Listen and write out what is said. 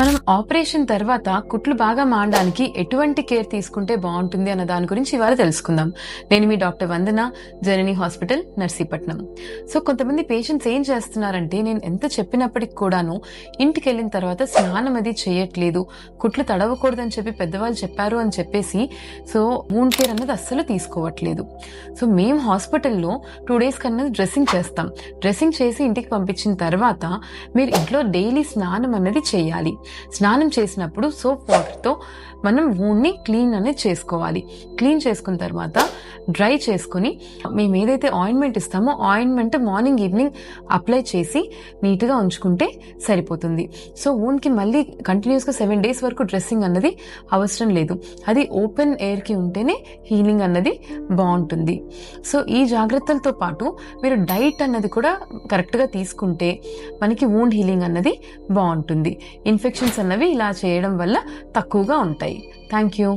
మనం ఆపరేషన్ తర్వాత కుట్లు బాగా మారడానికి ఎటువంటి కేర్ తీసుకుంటే బాగుంటుంది అన్న దాని గురించి ఇవాళ తెలుసుకుందాం. నేను మీ doctor Vandana Janani hospital Narsipatnam. So కొంతమంది పేషెంట్స్ ఏం చేస్తున్నారంటే నేను ఎంత చెప్పినప్పటికి కూడాను ఇంటికి వెళ్ళిన తర్వాత స్నానం అది చేయట్లేదు కుట్లు తడవకూడదని చెప్పి పెద్దవాళ్ళు చెప్పారు అని చెప్పేసి సో మూన్ కేర్ అన్నది అస్సలు తీసుకోవట్లేదు. సో మేము హాస్పిటల్లో టూ డేస్ కన్నా డ్రెస్సింగ్ చేస్తాం. డ్రెస్సింగ్ చేసి ఇంటికి పంపించిన తర్వాత మీరు ఇంట్లో డైలీ స్నానం అన్నది చేయాలి. స్నానం చేసినప్పుడు సోప్ వాటర్తో మనం వూండ్ని క్లీన్ అనేది చేసుకోవాలి. క్లీన్ చేసుకున్న తర్వాత డ్రై చేసుకుని మేము ఏదైతే ఆయింట్మెంట్ ఇస్తామో ఆయింట్మెంట్ మార్నింగ్ ఈవినింగ్ అప్లై చేసి నీట్గా ఉంచుకుంటే సరిపోతుంది. సో ఊన్కి మళ్ళీ కంటిన్యూస్గా సెవెన్ డేస్ వరకు డ్రెస్సింగ్ అన్నది అవసరం లేదు. అది ఓపెన్ ఎయిర్కి ఉంటేనే హీలింగ్ అన్నది బాగుంటుంది. సో ఈ జాగ్రత్తలతో పాటు మీరు డైట్ అన్నది కూడా కరెక్ట్గా తీసుకుంటే మనకి వూండ్ హీలింగ్ అన్నది బాగుంటుంది. రియాక్షన్స్ అన్నవి ఇలా చేయడం వల్ల తక్కువగా ఉంటాయి. Thank you